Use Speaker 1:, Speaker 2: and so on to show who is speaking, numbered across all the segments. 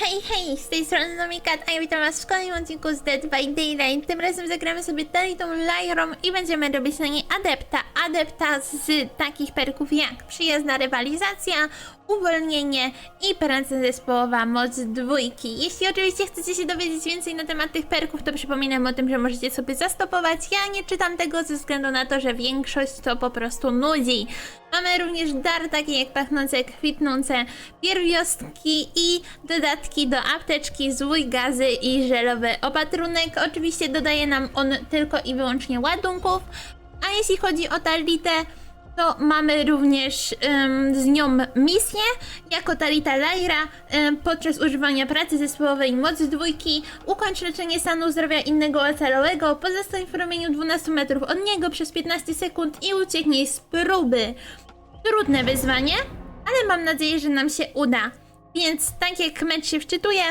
Speaker 1: Hej, hej, z tej strony Nomikat, a ja witam was w kolejnym odcinku z Dead by Daylight. Tym razem zagramy sobie dalej Lyrą i będziemy robić na niej adepta. Adepta z takich perków jak przyjazna rywalizacja, uwolnienie i praca zespołowa moc dwójki. Jeśli oczywiście chcecie się dowiedzieć więcej na temat tych perków, to przypominam o tym, że możecie sobie zastopować. Ja nie czytam tego ze względu na to, że większość to po prostu nudzi. Mamy również dar takie jak pachnące, kwitnące pierwiostki i dodatki do apteczki, złój gazy i żelowy opatrunek. Oczywiście dodaje nam on tylko i wyłącznie ładunków. A jeśli chodzi o Talitę, to mamy również em, z nią misję jako Talita Lyra em, podczas używania pracy zespołowej mocy dwójki ukończ leczenie stanu zdrowia innego ocalałego, pozostań w promieniu 12 metrów od niego przez 15 sekund i ucieknij z próby. Trudne wyzwanie, ale mam nadzieję, że nam się uda. Więc tak jak mecz się wczytuje,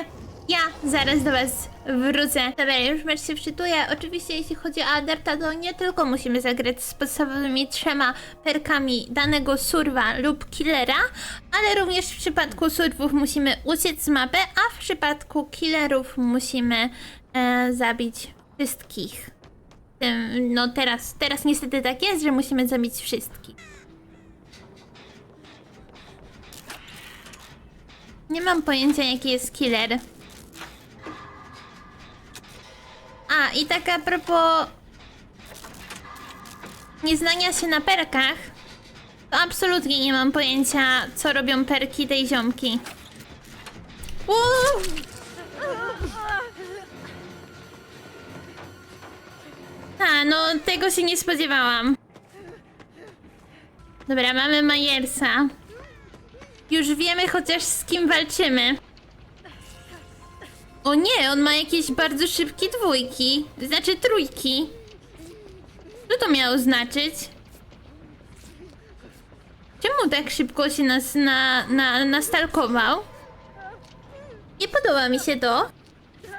Speaker 1: ja zaraz do was wrócę. Dobra, już mecz się wczytuje. Oczywiście jeśli chodzi o adepta, to nie tylko musimy zagrać z podstawowymi trzema perkami danego surwa lub killera, ale również w przypadku surwów musimy uciec z mapy, a w przypadku killerów musimy e, zabić wszystkich. No teraz, teraz niestety tak jest, że musimy zabić wszystkich. Nie mam pojęcia jaki jest killer. A, i tak a propos nieznania się na perkach, to absolutnie nie mam pojęcia, co robią perki tej ziomki. Uuu! A, no tego się nie spodziewałam. Dobra, mamy Majersa. Już wiemy chociaż z kim walczymy. O nie, on ma jakieś bardzo szybkie dwójki. Znaczy trójki. Co to miało znaczyć? Czemu tak szybko się nas na, na, nastalkował? Nie podoba mi się to.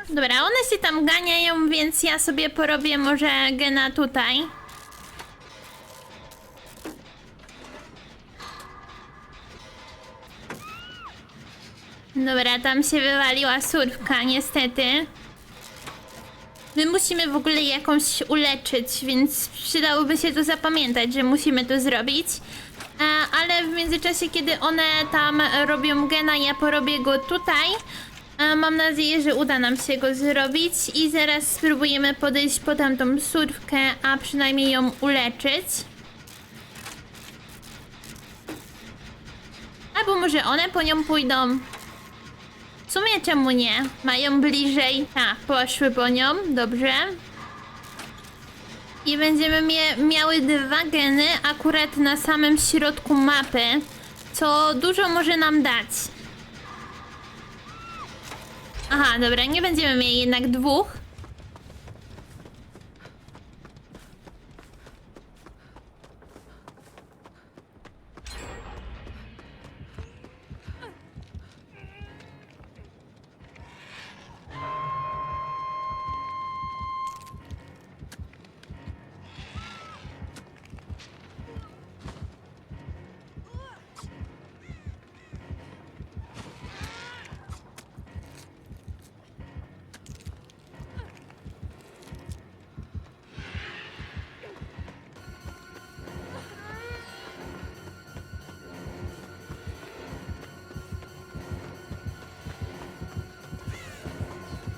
Speaker 1: Dobra, one się tam ganiają, więc ja sobie porobię może gena tutaj. Dobra, tam się wywaliła surfka, niestety. My musimy w ogóle jakąś uleczyć, więc przydałoby się to zapamiętać, że musimy to zrobić. E, ale w międzyczasie, kiedy one tam robią gena, ja porobię go tutaj. E, mam nadzieję, że uda nam się go zrobić i zaraz spróbujemy podejść po tamtą surfkę, a przynajmniej ją uleczyć. Albo może one po nią pójdą. W sumie czemu nie? Mają bliżej. A, poszły po nią, dobrze. I będziemy miały dwa geny akurat na samym środku mapy, co dużo może nam dać. Aha, dobra, nie będziemy mieli jednak dwóch.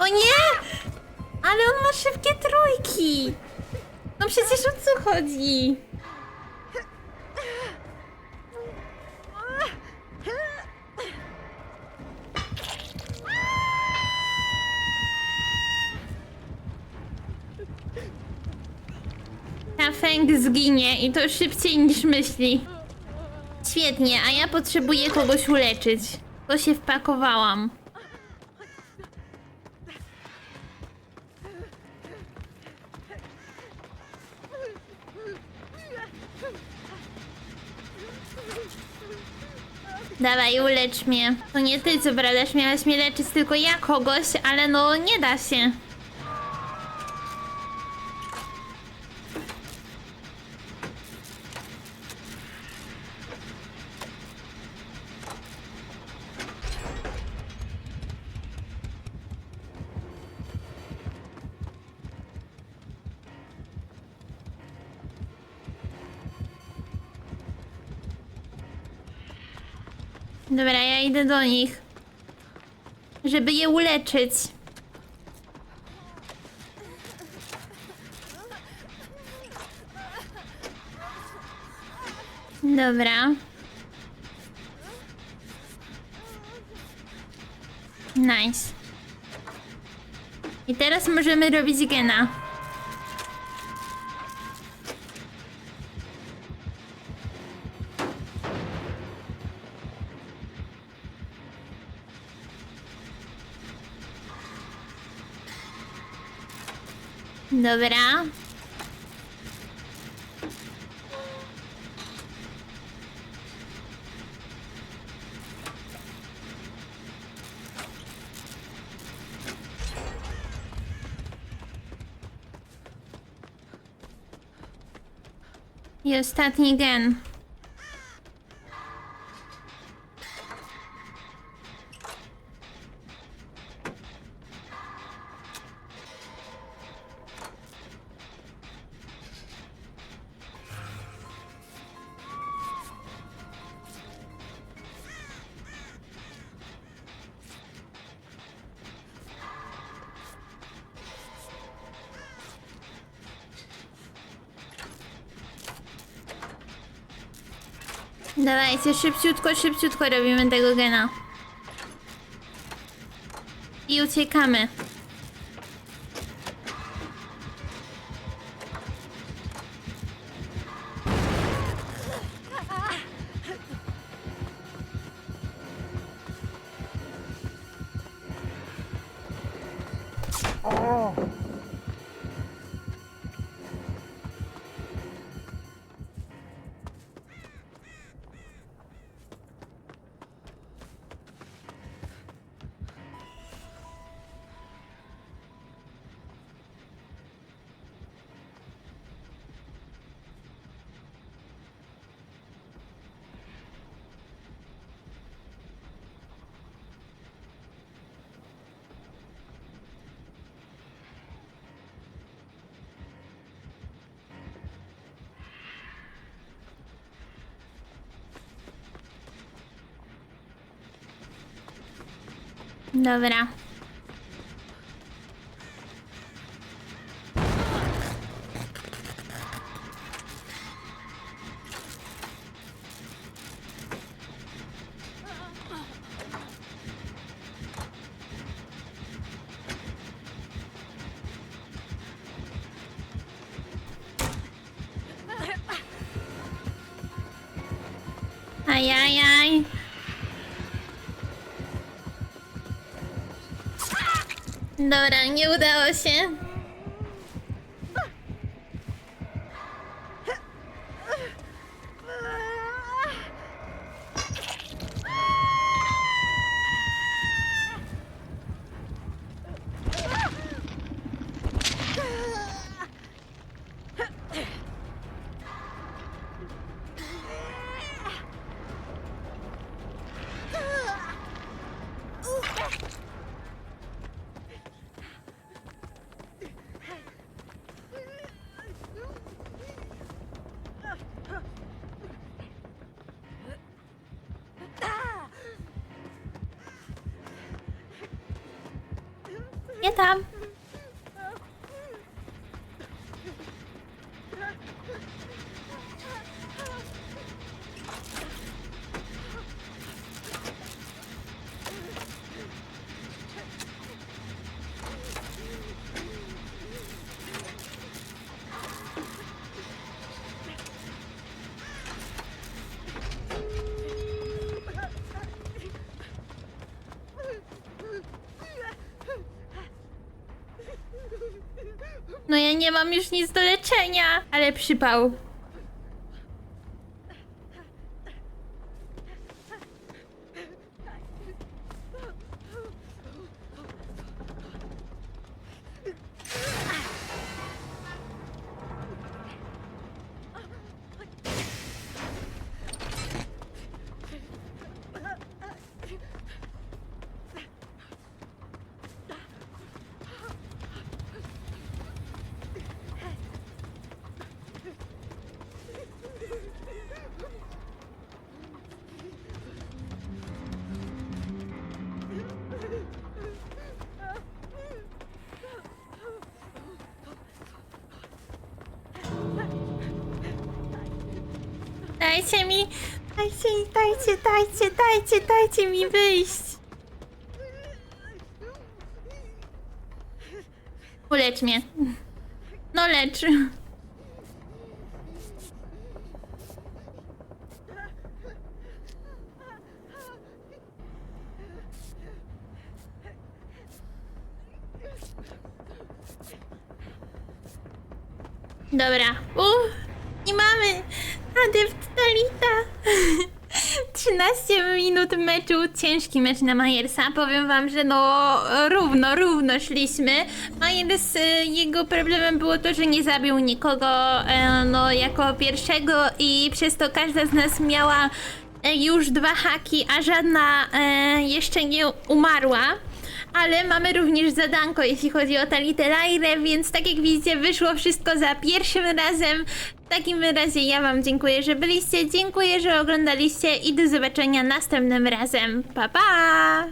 Speaker 1: O nie! Ale on ma szybkie trójki! No przecież o co chodzi? Ta Feng zginie i to szybciej niż myśli. Świetnie, a ja potrzebuję kogoś uleczyć. To się wpakowałam. Dawaj, ulecz mnie. To nie ty, co bradasz, miałaś mnie leczyć, tylko ja kogoś, ale no nie da się. Dobra, ja idę do nich. Żeby je uleczyć. Dobra. Nice. I teraz możemy robić gena. Dobra. I ostatni gen. Dawajcie, szybciutko, szybciutko robimy tego gena. I uciekamy. Dobra. Ajajaj. Dobra, nie udało się. Nie tam. No ja nie mam już nic do leczenia, ale przypał. Dajcie mi, dajcie dajcie, dajcie, dajcie, dajcie mi wyjść. Ulecz mnie. No lecz. Dobra. Uff, i mamy adept Talita. 13 minut meczu, ciężki mecz na Majersa. Powiem wam, że no równo, równo szliśmy. Majers, y, jego problemem było to, że nie zabił nikogo e, no jako pierwszego i przez to każda z nas miała e, już dwa haki, a żadna e, jeszcze nie umarła. Ale mamy również zadanko, jeśli chodzi o Talitę Lairę, więc tak jak widzicie, wyszło wszystko za pierwszym razem. W takim razie ja wam dziękuję, że byliście, dziękuję, że oglądaliście i do zobaczenia następnym razem. Pa, pa!